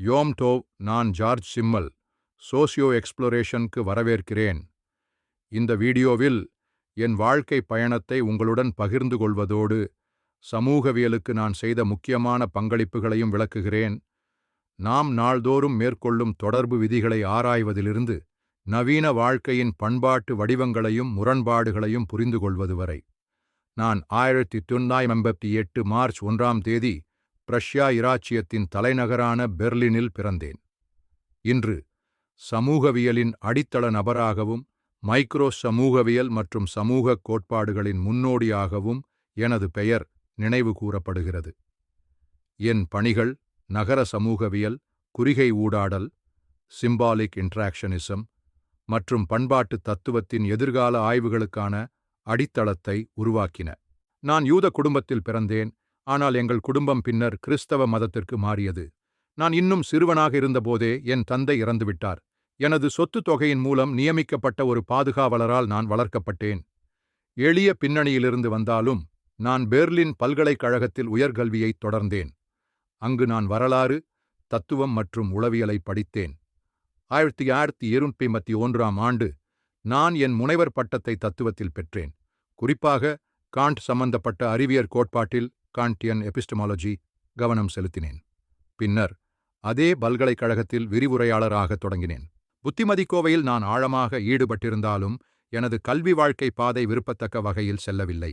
யோம் டோவ் நான் George Simmel socio எக்ஸ்ப்ளோரேஷனுக்கு வரவேற்கிறேன். இந்த வீடியோவில் என் வாழ்க்கை பயணத்தை உங்களுடன் பகிர்ந்து கொள்வதோடு சமூகவியலுக்கு நான் செய்த முக்கியமான பங்களிப்புகளையும் விளக்குகிறேன். நாம் நாள்தோறும் மேற்கொள்ளும் தொடர்பு விதிகளை ஆராய்வதிலிருந்து நவீன வாழ்க்கையின் பண்பாட்டு வடிவங்களையும் முரண்பாடுகளையும் புரிந்து கொள்வது வரை. நான் ஆயிரத்தி தொள்ளாயிரத்தி எண்பத்தி எட்டு மார்ச் ஒன்றாம் தேதி பிரஷ்யா இராச்சியத்தின் தலைநகரான பெர்லினில் பிறந்தேன். இன்று சமூகவியலின் அடித்தள நபராகவும் மைக்ரோ சமூகவியல் மற்றும் சமூக கோட்பாடுகளின் முன்னோடியாகவும் எனது பெயர் நினைவு கூறப்படுகிறது. என் பணிகள் நகர சமூகவியல் குறிகை ஊடாடல் சிம்பாலிக் இன்ட்ராக்ஷனிசம் மற்றும் பண்பாட்டு தத்துவத்தின் எதிர்கால ஆய்வுகளுக்கான அடித்தளத்தை உருவாக்கின. நான் யூத குடும்பத்தில் பிறந்தேன். ஆனால் எங்கள் குடும்பம் பின்னர் கிறிஸ்தவ மதத்திற்கு மாறியது. நான் இன்னும் சிறுவனாக இருந்தபோதே என் தந்தை இறந்துவிட்டார். எனது சொத்து தொகையின் மூலம் நியமிக்கப்பட்ட ஒரு பாதுகாவலரால் நான் வளர்க்கப்பட்டேன். எளிய பின்னணியிலிருந்து வந்தாலும் நான் பெர்லின் பல்கலைக்கழகத்தில் உயர்கல்வியைத் தொடர்ந்தேன். அங்கு நான் வரலாறு தத்துவம் மற்றும் உளவியலை படித்தேன். ஆயிரத்தி ஆயிரத்தி இருநூற்றி ஒன்றாம் ஆண்டு நான் என் முனைவர் பட்டத்தை தத்துவத்தில் பெற்றேன். குறிப்பாக காண்ட் சம்பந்தப்பட்ட அறிவியற் கோட்பாட்டில் காண்டியன் எபிஸ்டமாலஜி கவனம் செலுத்தினேன். பின்னர் அதே பல்கலைக்கழகத்தில் விரிவுரையாளராகத் தொடங்கினேன். புத்திமதிக்கோவையில் நான் ஆழமாக ஈடுபட்டிருந்தாலும் எனது கல்வி வாழ்க்கை பாதை விருப்பத்தக்க வகையில் செல்லவில்லை.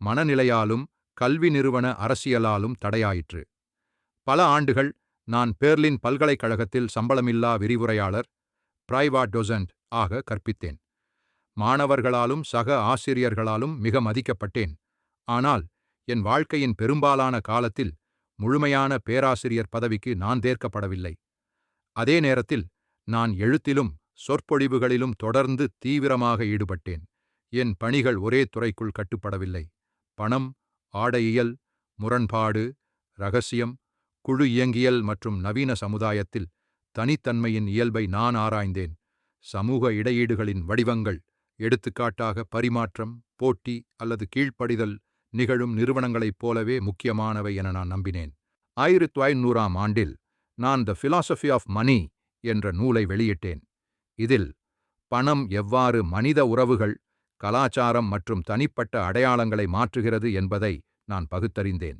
மனநிலையாலும் கல்வி நிறுவன அரசியலாலும் தடையாயிற்று. பல ஆண்டுகள் நான் பேர்லின் பல்கலைக்கழகத்தில் சம்பளமில்லா விரிவுரையாளர் பிரைவா டொசன்ட் ஆக கற்பித்தேன். மாணவர்களாலும் சக ஆசிரியர்களாலும் மிக மதிக்கப்பட்டேன். ஆனால் என் வாழ்க்கையின் பெரும்பாலான காலத்தில் முழுமையான பேராசிரியர் பதவிக்கு நான் தேர்க்கப்படவில்லை. அதே நேரத்தில் நான் எழுத்திலும் சொற்பொழிவுகளிலும் தொடர்ந்து தீவிரமாக ஈடுபட்டேன். என் பணிகள் ஒரே துறைக்குள் கட்டுப்படவில்லை. பணம் ஆடையியல் முரண்பாடு ரகசியம் குழு இயங்கியல் மற்றும் நவீன சமுதாயத்தில் தனித்தன்மையின் இயல்பை நான் ஆராய்ந்தேன். சமூக இடையீடுகளின் வடிவங்கள் எடுத்துக்காட்டாக பரிமாற்றம் போட்டி அல்லது கீழ்ப்படிதல் நிகழும் நிறுவனங்களைப் போலவே முக்கியமானவை என நான் நம்பினேன். ஆயிரத்து ஐநூறாம் ஆண்டில் நான் த ஃபிலாசபி ஆஃப் மணி என்ற நூலை வெளியிட்டேன். இதில் பணம் எவ்வாறு மனித உறவுகள் கலாச்சாரம் மற்றும் தனிப்பட்ட அடையாளங்களை மாற்றுகிறது என்பதை நான் பகுத்தறிந்தேன்.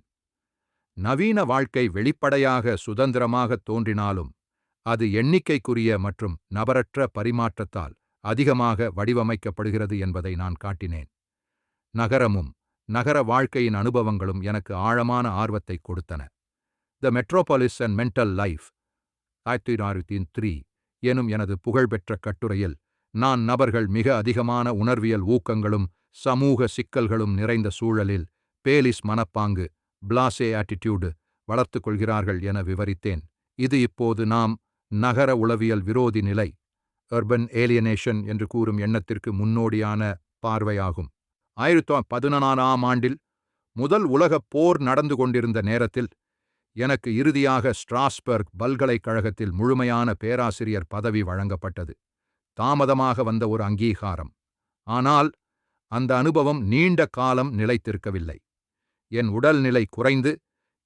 நவீன வாழ்க்கை வெளிப்படையாக சுதந்திரமாக தோன்றினாலும் அது எண்ணிக்கைக்குரிய மற்றும் நபரற்ற பரிமாற்றத்தால் அதிகமாக வடிவமைக்கப்படுகிறது என்பதை நான் காட்டினேன். நகரமும் நகர வாழ்க்கையின் அனுபவங்களும் எனக்கு ஆழமான ஆர்வத்தை கொடுத்தன. The metropolis and mental life ஆயிரத்தி தொள்ளாயிரத்தி த்ரீ எனும் எனது புகழ்பெற்ற கட்டுரையில் நான் நபர்கள் மிக அதிகமான உணர்வியல் ஊக்கங்களும் சமூக சிக்கல்களும் நிறைந்த சூழலில் பேலிஸ் மனப்பாங்கு பிளாசே ஆட்டிடியூடு வளர்த்துக் கொள்கிறார்கள் என விவரித்தேன். இது இப்போது நாம் நகர உளவியல் விரோதி நிலை அர்பன் ஏலியனேஷன் என்று கூறும் எண்ணத்திற்கு முன்னோடியான பார்வையாகும். ஆயிரத்தி பதினாறாம் ஆண்டில் முதல் உலகப் போர் நடந்து கொண்டிருந்த நேரத்தில் எனக்கு இறுதியாக ஸ்ட்ராஸ்பர்க் பல்கலைக்கழகத்தில் முழுமையான பேராசிரியர் பதவி வழங்கப்பட்டது. தாமதமாக வந்த ஒரு அங்கீகாரம். ஆனால் அந்த அனுபவம் நீண்ட காலம் நிலைத்திருக்கவில்லை. என் உடல்நிலை குறைந்து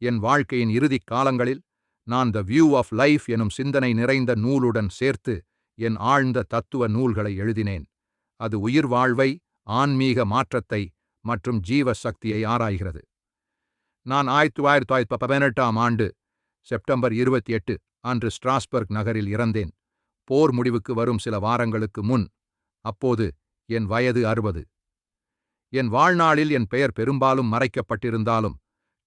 என் வாழ்க்கையின் இறுதிக் காலங்களில் நான் த வியூ ஆஃப் லைஃப் எனும் சிந்தனை நிறைந்த நூலுடன் சேர்த்து என் ஆழ்ந்த தத்துவ நூல்களை எழுதினேன். அது உயிர் வாழ்வை ஆன்மீக மாற்றத்தை மற்றும் ஜீவ சக்தியை ஆராய்கிறது. நான் ஆயிரத்தி தொள்ளாயிரத்தி தொள்ளாயிரத்தி பதினெட்டாம் ஆண்டு செப்டம்பர் இருபத்தி எட்டு அன்று ஸ்ட்ராஸ்பர்க் நகரில் இறந்தேன். போர் முடிவுக்கு வரும் சில வாரங்களுக்கு முன் அப்போது என் வயது அறுபது. என் வாழ்நாளில் என் பெயர் பெரும்பாலும் மறைக்கப்பட்டிருந்தாலும்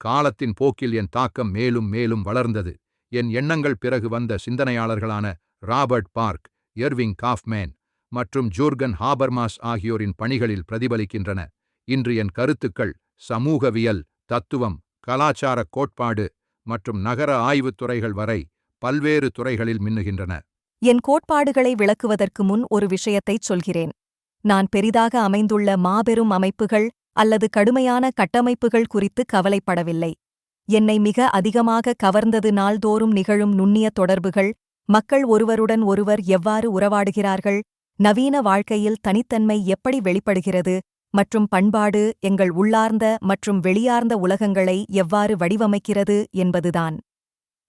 காலத்தின் போக்கில் என் தாக்கம் மேலும் மேலும் வளர்ந்தது. என் எண்ணங்கள் பிறகு வந்த சிந்தனையாளர்களான ராபர்ட் பார்க் எர்விங் காஃப்மேன் மற்றும் ஜோர்கன் ஹாபர்மாஸ் ஆகியோரின் பணிகளில் பிரதிபலிக்கின்றன. இன்று என் கருத்துக்கள் சமூகவியல் தத்துவம் கலாச்சார கோட்பாடு மற்றும் நகர ஆய்வுத் துறைகள் வரை பல்வேறு துறைகளில் மின்னுகின்றன. என் கோட்பாடுகளை விளக்குவதற்கு முன் ஒரு விஷயத்தைச் சொல்கிறேன். நான் பெரிதாக அமைந்துள்ள மாபெரும் அமைப்புகள் அல்லது கடுமையான கட்டமைப்புகள் குறித்து கவலைப்படவில்லை. என்னை மிக அதிகமாக கவர்ந்தது நாள்தோறும் நிகழும் நுண்ணிய தொடர்புகள். மக்கள் ஒருவருடன் ஒருவர் எவ்வாறு உறவாடுகிறார்கள் நவீன வாழ்க்கையில் தனித்தன்மை எப்படி வெளிப்படுகிறது மற்றும் பண்பாடு எங்கள் உள்ளார்ந்த மற்றும் வெளியார்ந்த உலகங்களை எவ்வாறு வடிவமைக்கிறது என்பதுதான்.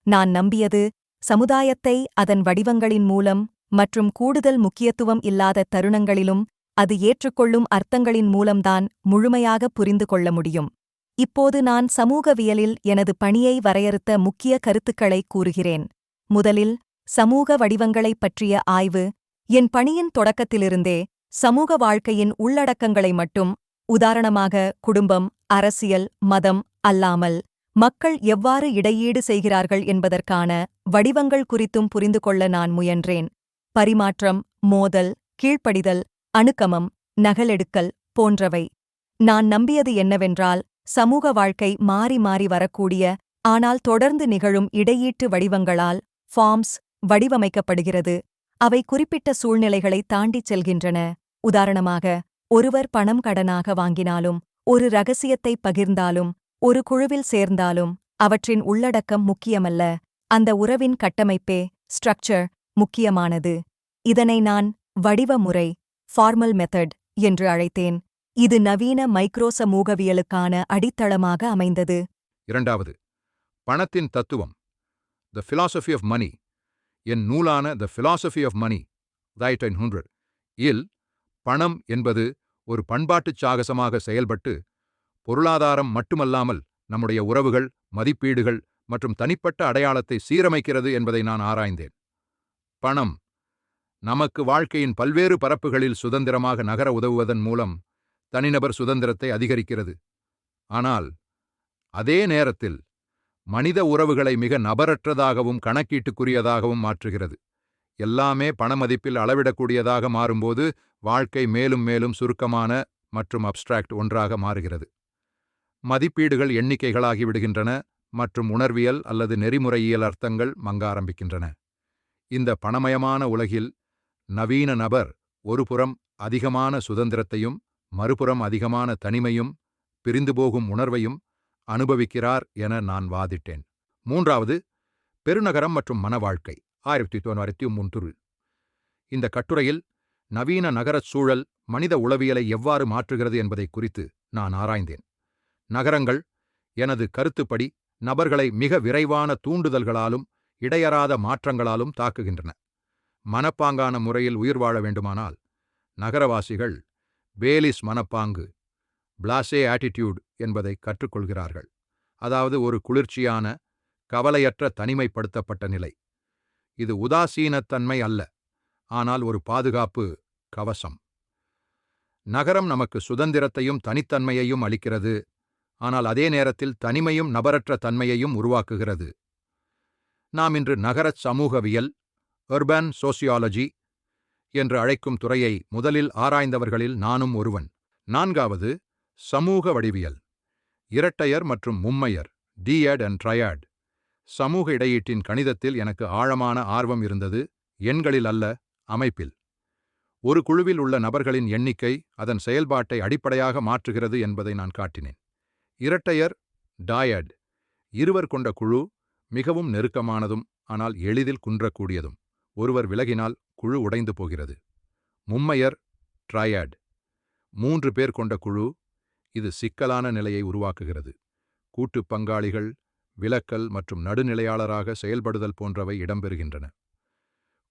நான் நம்பியது சமுதாயத்தை அதன் வடிவங்களின் மூலம் மற்றும் கூடுதல் முக்கியத்துவம் இல்லாத தருணங்களிலும் அது ஏற்றுக்கொள்ளும் அர்த்தங்களின் மூலம்தான் முழுமையாக புரிந்து கொள்ள முடியும். இப்போது நான் சமூகவியலில் எனது பணியை வரையறுத்த முக்கிய கருத்துக்களை கூறுகிறேன். முதலில் சமூக வடிவங்களைப் பற்றிய ஆய்வு என் பணியின் தொடக்கத்திலிருந்தே சமூக வாழ்க்கையின் உள்ளடக்கங்களை மட்டும் உதாரணமாக குடும்பம் அரசியல் மதம் அல்லாமல் மக்கள் எவ்வாறு இடையீடு செய்கிறார்கள் என்பதற்கான வடிவங்கள் குறித்தும் புரிந்து கொள்ள நான் முயன்றேன். பரிமாற்றம் மோதல் கீழ்ப்படிதல் அணுக்கமம் நகலெடுக்கல் போன்றவை. நான் நம்பியது என்னவென்றால் சமூக வாழ்க்கை மாறி மாறி வரக்கூடிய ஆனால் தொடர்ந்து நிகழும் இடையீட்டு வடிவங்களால் ஃபார்ம்ஸ் வடிவமைக்கப்படுகிறது. அவை குறிப்பிட்ட சூழ்நிலைகளை தாண்டிச் செல்கின்றன. உதாரணமாக ஒருவர் பணம் கடனாக வாங்கினாலும் ஒரு ரகசியத்தை பகிர்ந்தாலும் ஒரு குழுவில் சேர்ந்தாலும் அவற்றின் உள்ளடக்கம் முக்கியமல்ல. அந்த உறவின் கட்டமைப்பே ஸ்ட்ரக்சர் முக்கியமானது. இதனை நான் வடிவ முறை ஃபார்மல் மெத்தட் என்று அழைத்தேன். இது நவீன மைக்ரோ சமூகவியலுக்கான அடித்தளமாக அமைந்தது. இரண்டாவது பணத்தின் தத்துவம். த philosophy ஆஃப் மணி என் நூலான the philosophy of money nineteen hundred இல் பணம் என்பது ஒரு பண்பாட்டுச் சாகசமாக செயல்பட்டு பொருளாதாரம் மட்டுமல்லாமல் நம்முடைய உறவுகள் மதிப்பீடுகள் மற்றும் தனிப்பட்ட அடையாளத்தை சீரமைக்கிறது என்பதை நான் ஆராய்ந்தேன். பணம் நமக்கு வாழ்க்கையின் பல்வேறு பரப்புகளில் சுதந்திரமாக நகர உதவுவதன் மூலம் தனிநபர் சுதந்திரத்தை அதிகரிக்கிறது. ஆனால் அதே நேரத்தில் மனித உறவுகளை மிக நபரற்றதாகவும் கணக்கீட்டுக்குரியதாகவும் மாற்றுகிறது. எல்லாமே பணமதிப்பில் அளவிடக்கூடியதாக மாறும்போது வாழ்க்கை மேலும் மேலும் சுருக்கமான மற்றும் அப்ஸ்ட்ராக்ட் ஒன்றாக மாறுகிறது. மதிப்பீடுகள் எண்ணிக்கைகளாகிவிடுகின்றன மற்றும் உணர்வியல் அல்லது நெறிமுறையியல் அர்த்தங்கள் மங்க ஆரம்பிக்கின்றன. இந்த பணமயமான உலகில் நவீன நபர் ஒருபுறம் அதிகமான சுதந்திரத்தையும் மறுபுறம் அதிகமான தனிமையும் பிரிந்துபோகும் உணர்வையும் அனுபவிக்கிறார் என நான் வாதிட்டேன். மூன்றாவது பெருநகரம் மற்றும் மனவாழ்க்கை ஆயிரத்தி தொள்ளாயிரத்தி மூன்று இந்த கட்டுரையில் நவீன நகரச் சூழல் மனித உளவியலை எவ்வாறு மாற்றுகிறது என்பதை குறித்து நான் ஆராய்ந்தேன். நகரங்கள் எனது கருத்துப்படி நபர்களை மிக விரைவான தூண்டுதல்களாலும் இடையறாத மாற்றங்களாலும் தாக்குகின்றன. மனப்பாங்கான முறையில் உயிர் வாழ வேண்டுமானால் நகரவாசிகள் பேலிஸ் மனப்பாங்கு பிளாசே ஆட்டிடியூட் என்பதை கற்றுக்கொள்கிறார்கள். அதாவது ஒரு குளிர்ச்சியான கவலையற்ற தனிமைப்படுத்தப்பட்ட நிலை. இது உதாசீனத்தன்மை அல்ல ஆனால் ஒரு பாதுகாப்பு கவசம். நகரம் நமக்கு சுதந்திரத்தையும் தனித்தன்மையையும் அளிக்கிறது ஆனால் அதே நேரத்தில் தனிமையும் நபரற்ற தன்மையையும் உருவாக்குகிறது. நாம் இன்று நகரச் சமூகவியல் அர்பன் சோசியாலஜி என்று அழைக்கும் துறையை முதலில் ஆராய்ந்தவர்களில் நானும் ஒருவன். நான்காவது சமூக வடிவியல். இரட்டையர் மற்றும் மும்மையர் டிஎட் அண்ட் ட்ரையாட். சமூக இடையீட்டின் கணிதத்தில் எனக்கு ஆழமான ஆர்வம் இருந்தது எண்களில் அல்ல அமைப்பில். ஒரு குழுவில் உள்ள நபர்களின் எண்ணிக்கை அதன் செயல்பாட்டை அடிப்படையாக மாற்றுகிறது என்பதை நான் காட்டினேன். இரட்டையர் டாயட். இருவர் கொண்ட குழு மிகவும் நெருக்கமானதும் ஆனால் எளிதில் குன்றக்கூடியதும். ஒருவர் விலகினால் குழு உடைந்து போகிறது. மும்மையர் ட்ரையாட். மூன்று பேர் கொண்ட குழு இது சிக்கலான நிலையை உருவாக்குகிறது. கூட்டுப் பங்காளிகள் விலக்கல் மற்றும் நடுநிலையாளராக செயல்படுதல் போன்றவை இடம்பெறுகின்றன.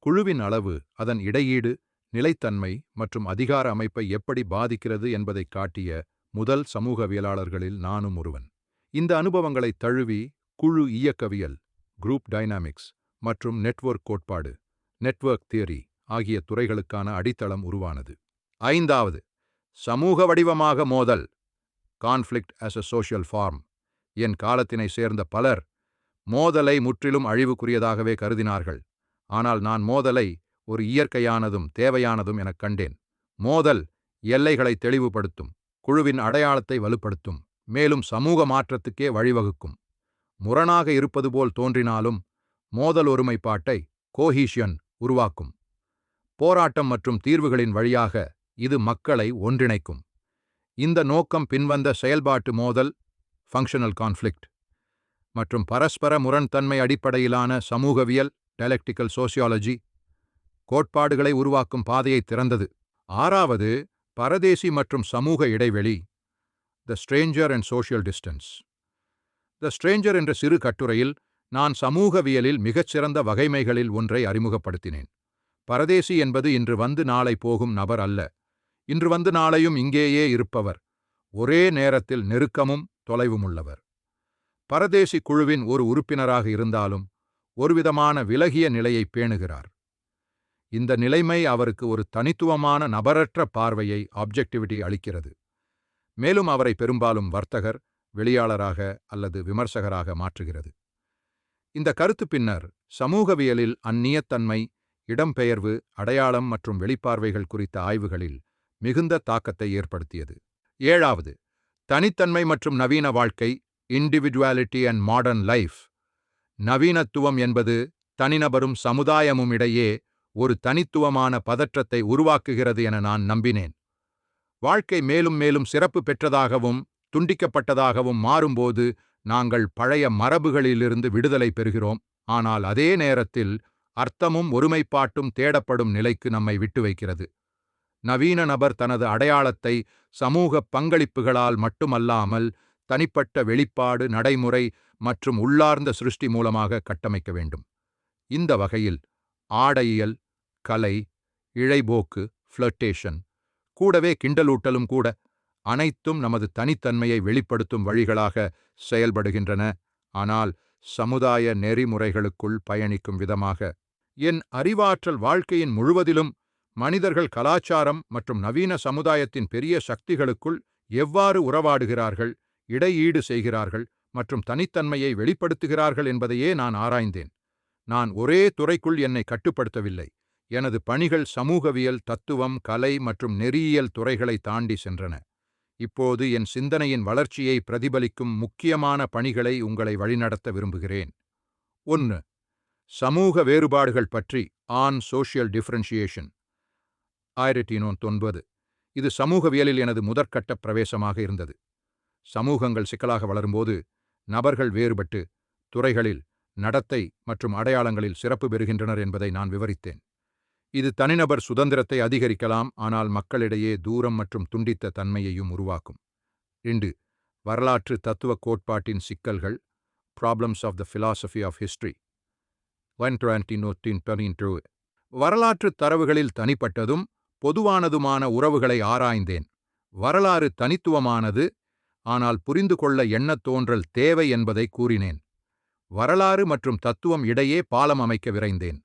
குழுவின் அளவு அதன் இடையீடு நிலைத்தன்மை மற்றும் அதிகார அமைப்பை எப்படி பாதிக்கிறது என்பதைக் காட்டிய முதல் சமூகவியலாளர்களில் நானும் ஒருவன். இந்த அனுபவங்களை தழுவி குழு இயக்கவியல் குரூப் டைனாமிக்ஸ் மற்றும் நெட்வொர்க் கோட்பாடு நெட்வொர்க் தியரி ஆகிய துறைகளுக்கான அடித்தளம் உருவானது. ஐந்தாவது சமூக வடிவமாக மோதல். Conflict as a social form என் காலத்தினை சேர்ந்த பலர் மோதலை முற்றிலும் அழிவுக்குரியதாகவே கருதினார்கள். ஆனால் நான் மோதலை ஒரு இயற்கையானதும் தேவையானதும் எனக் கண்டேன். மோதல் எல்லைகளை தெளிவுபடுத்தும் குழுவின் அடையாளத்தை வலுப்படுத்தும் மேலும் சமூக மாற்றத்துக்கே வழிவகுக்கும். முரணாக இருப்பது போல் தோன்றினாலும் மோதல் ஒருமைப்பாட்டை கோஹீஷியன் உருவாக்கும். போராட்டம் மற்றும் தீர்வுகளின் வழியாக இது மக்களை ஒன்றிணைக்கும். இந்த நோக்கம் பின்வந்த செயல்பாட்டு மோதல் ஃபங்க்ஷனல் கான்ஃப்ளிக்ட் மற்றும் பரஸ்பர முரண்தன்மை அடிப்படையிலான சமூகவியல் டயலெக்டிக்கல் சோசியாலஜி கோட்பாடுகளை உருவாக்கும் பாதையை திறந்தது. ஆறாவது பரதேசி மற்றும் சமூக இடைவெளி the stranger and social distance the stranger என்ற சிறு கட்டுரையில் நான் சமூகவியலில் மிகச்சிறந்த வகைமைகளில் ஒன்றை அறிமுகப்படுத்தினேன். பரதேசி என்பது இன்று வந்து நாளை போகும் நபர் அல்ல. இன்று வந்து நாளையும் இங்கேயே இருப்பவர். ஒரே நேரத்தில் நெருக்கமும் தொலைவுமுள்ளவர் பரதேசி குழுவின் ஒரு உறுப்பினராக இருந்தாலும் ஒருவிதமான விலகிய நிலையை பேணுகிறார். இந்த நிலைமை அவருக்கு ஒரு தனித்துவமான நபரற்ற பார்வையை ஆப்ஜெக்டிவிட்டி அளிக்கிறது. மேலும் அவரை பெரும்பாலும் வர்த்தகர் வெளியாளராக அல்லது விமர்சகராக மாற்றுகிறது. இந்த கருத்து பின்னர் சமூகவியலில் அந்நியத்தன்மை இடம்பெயர்வு அடையாளம் மற்றும் வெளிப்பார்வைகள் குறித்த ஆய்வுகளில் மிகுந்த தாக்கத்தை ஏற்படுத்தியது. ஏழாவது தனித்தன்மை மற்றும் நவீன வாழ்க்கை இண்டிவிஜுவாலிட்டி அண்ட் மாடர்ன் லைஃப் நவீனத்துவம் என்பது தனிநபரும் சமுதாயமும் இடையே ஒரு தனித்துவமான பதற்றத்தை உருவாக்குகிறது என நான் நம்பினேன். வாழ்க்கை மேலும் மேலும் சிறப்பு பெற்றதாகவும் துண்டிக்கப்பட்டதாகவும் மாறும்போது நாங்கள் பழைய மரபுகளிலிருந்து விடுதலை பெறுகிறோம். ஆனால் அதே நேரத்தில் அர்த்தமும் ஒருமைப்பாட்டும் தேடப்படும் நிலைக்கு நம்மை விட்டு வைக்கிறது. நவீன நபர் தனது அடையாளத்தை சமூக பங்களிப்புகளால் மட்டுமல்லாமல் தனிப்பட்ட வெளிப்பாடு நடைமுறை மற்றும் உள்ளார்ந்த சிருஷ்டி மூலமாக கட்டமைக்க வேண்டும். இந்த வகையில் ஆடையியல் கலை இழைபோக்கு ஃப்ளட்டேஷன் கூடவே கிண்டலூட்டலும் கூட அனைத்தும் நமது தனித்தன்மையை வெளிப்படுத்தும் வழிகளாக செயல்படுகின்றன. ஆனால் சமுதாய நெறிமுறைகளுக்குள் பயணிக்கும் விதமாக என் அறிவாற்றல் வாழ்க்கையின் முழுவதிலும் மனிதர்கள் கலாச்சாரம் மற்றும் நவீன சமுதாயத்தின் பெரிய சக்திகளுக்குள் எவ்வாறு உறவாடுகிறார்கள் இடையீடு செய்கிறார்கள் மற்றும் தனித்தன்மையை வெளிப்படுத்துகிறார்கள் என்பதையே நான் ஆராய்ந்தேன். நான் ஒரே துறைக்குள் என்னை கட்டுப்படுத்தவில்லை. எனது பணிகள் சமூகவியல் தத்துவம் கலை மற்றும் நெறியியல் துறைகளை தாண்டி சென்றன. இப்போது என் சிந்தனையின் வளர்ச்சியை பிரதிபலிக்கும் முக்கியமான பணிகளை உங்களை வழிநடத்த விரும்புகிறேன். ஒன்று சமூக வேறுபாடுகள் பற்றி ஆன் சோஷியல் டிஃபரன்ஷியேஷன் ஆயிரத்தி தொன்பது இது சமூகவியலில் எனது முதற்கட்ட பிரவேசமாக இருந்தது. சமூகங்கள் சிக்கலாக வளரும்போது நபர்கள் வேறுபட்டு துறைகளில் நடத்தை மற்றும் அடையாளங்களில் சிறப்பு பெறுகின்றனர் என்பதை நான் விவரித்தேன். இது தனிநபர் சுதந்திரத்தை அதிகரிக்கலாம் ஆனால் மக்களிடையே தூரம் மற்றும் துண்டித்த தன்மையையும் உருவாக்கும். இன்று வரலாற்று தத்துவ கோட்பாட்டின் சிக்கல்கள் problems of the philosophy of history வரலாற்று தரவுகளில் தனிப்பட்டதும் பொதுவானதுமான உறவுகளை ஆராய்ந்தேன். வரலாறு தனித்துவமானது ஆனால் புரிந்து கொள்ள எண்ணத் தோன்றல் தேவை என்பதை கூறினேன். வரலாறு மற்றும் தத்துவம் இடையே பாலம் அமைக்க விரைந்தேன்.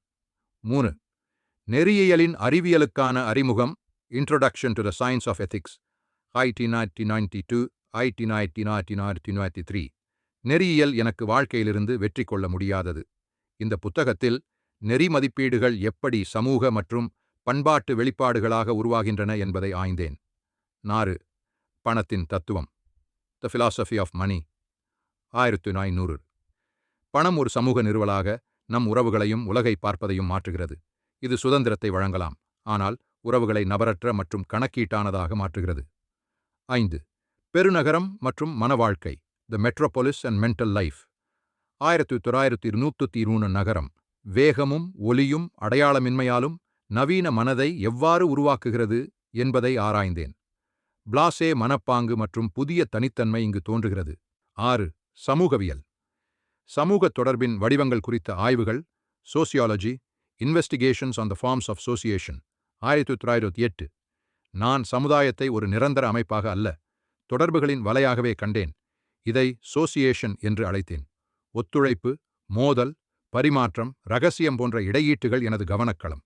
மூணு நெறியியலின் அறிவியலுக்கான அறிமுகம் introduction to the science of ethics ID நாயிரத்தி நைன்டி டூ ஐடி நாயிரத்தி நாயிரத்தி நாயிரத்தி நாயிரத்தி த்ரீ நெறியியல் எனக்கு வாழ்க்கையிலிருந்து வெற்றி கொள்ள முடியாதது. இந்த புத்தகத்தில் நெறி மதிப்பீடுகள் எப்படி சமூக மற்றும் பண்பாட்டு வெளிப்பாடுகளாக உருவாகின்றன என்பதை ஆய்ந்தேன். நாறு பணத்தின் தத்துவம். த philosophy ஆஃப் மணி ஆயிரத்து ஐநூறு பணம் ஒரு சமூக நிறுவலாக நம் உறவுகளையும் உலகை பார்ப்பதையும் மாற்றுகிறது. இது சுதந்திரத்தை வழங்கலாம். ஆனால் உறவுகளை நபரற்ற மற்றும் கணக்கீட்டானதாக மாற்றுகிறது. ஐந்து பெருநகரம் மற்றும் மனவாழ்க்கை. The metropolis and mental life ஆயிரத்தி தொள்ளாயிரத்தி இருநூத்தி இருநூறு நகரம். வேகமும் ஒலியும் அடையாளமின்மையாலும் நவீன மனதை எவ்வாறு உருவாக்குகிறது என்பதை ஆராய்ந்தேன். பிளாசே மனப்பாங்கு மற்றும் புதிய தனித்தன்மை இங்கு தோன்றுகிறது. ஆறு சமூகவியல். சமூக தொடர்பின் வடிவங்கள் குறித்த ஆய்வுகள் sociology investigations on the forms of sociation ஆயிரத்தி தொள்ளாயிரத்தி எட்டு. நான் சமுதாயத்தை ஒரு நிரந்தர அமைப்பாக அல்ல தொடர்புகளின் வலையாகவே கண்டேன். இதை சோசியேஷன் என்று அழைத்தேன். ஒத்துழைப்பு மோதல் பரிமாற்றம் ரகசியம் போன்ற இடையீட்டுகள் எனது கவனக்களம்.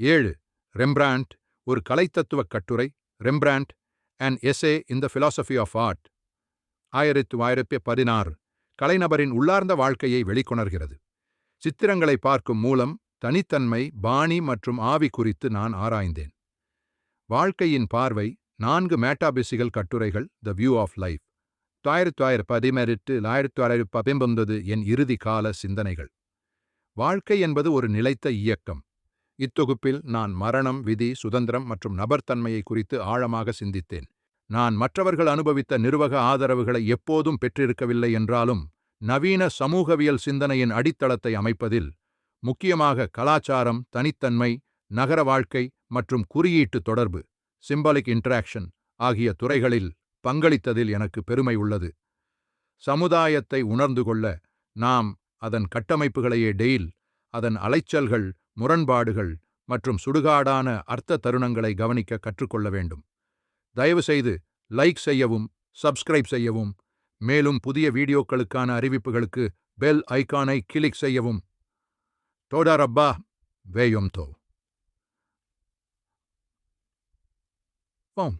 ஏழு ரெம்பிராண்ட் ஒரு கலைத்தத்துவக் கட்டுரை Rembrandt and essay in the philosophy of art ஆயிரத்து ஆயிரத்தி பதினாறு கலைநபரின் உள்ளார்ந்த வாழ்க்கையை வெளிக்கொணர்கிறது. சித்திரங்களை பார்க்கும் மூலம் தனித்தன்மை பாணி மற்றும் ஆவி குறித்து நான் ஆராய்ந்தேன். வாழ்க்கையின் பார்வை நான்கு மேட்டாபிசிகள் கட்டுரைகள் த வியூ ஆஃப் லைஃப் ஆயிரத்தி தொள்ளாயிரத்தி பதினெட்டு ஆயிரத்தி தொள்ளாயிரத்தி பத்தொன்பது என் இறுதி கால சிந்தனைகள். வாழ்க்கை என்பது ஒரு நிலைத்த இயக்கம். இத்தொகுப்பில் நான் மரணம் விதி சுதந்திரம் மற்றும் நபர்த்தன்மையை குறித்து ஆழமாக சிந்தித்தேன். நான் மற்றவர்கள் அனுபவித்த நிர்வக ஆதரவுகளை எப்போதும் பெற்றிருக்கவில்லை என்றாலும் நவீன சமூகவியல் சிந்தனையின் அடித்தளத்தை அமைப்பதில் முக்கியமாக கலாச்சாரம் தனித்தன்மை நகர வாழ்க்கை மற்றும் குறியீட்டு தொடர்பு சிம்பாலிக் இன்டராக்ஷன் ஆகிய துறைகளில் பங்களித்ததில் எனக்கு பெருமை உள்ளது. சமுதாயத்தை உணர்ந்து கொள்ள நாம் அதன் கட்டமைப்புகளையே டெயில் அதன் அலைச்சல்கள் முரண்பாடுகள் மற்றும் சுடுகாடான அர்த்த தருணங்களை கவனிக்க கற்றுக்கொள்ள வேண்டும். தயவுசெய்து லைக் செய்யவும் சப்ஸ்கிரைப் செய்யவும் மேலும் புதிய வீடியோக்களுக்கான அறிவிப்புகளுக்கு பெல் ஐகானை கிளிக் செய்யவும். தோடா ரப்பா வேயோம் தோ. Bom,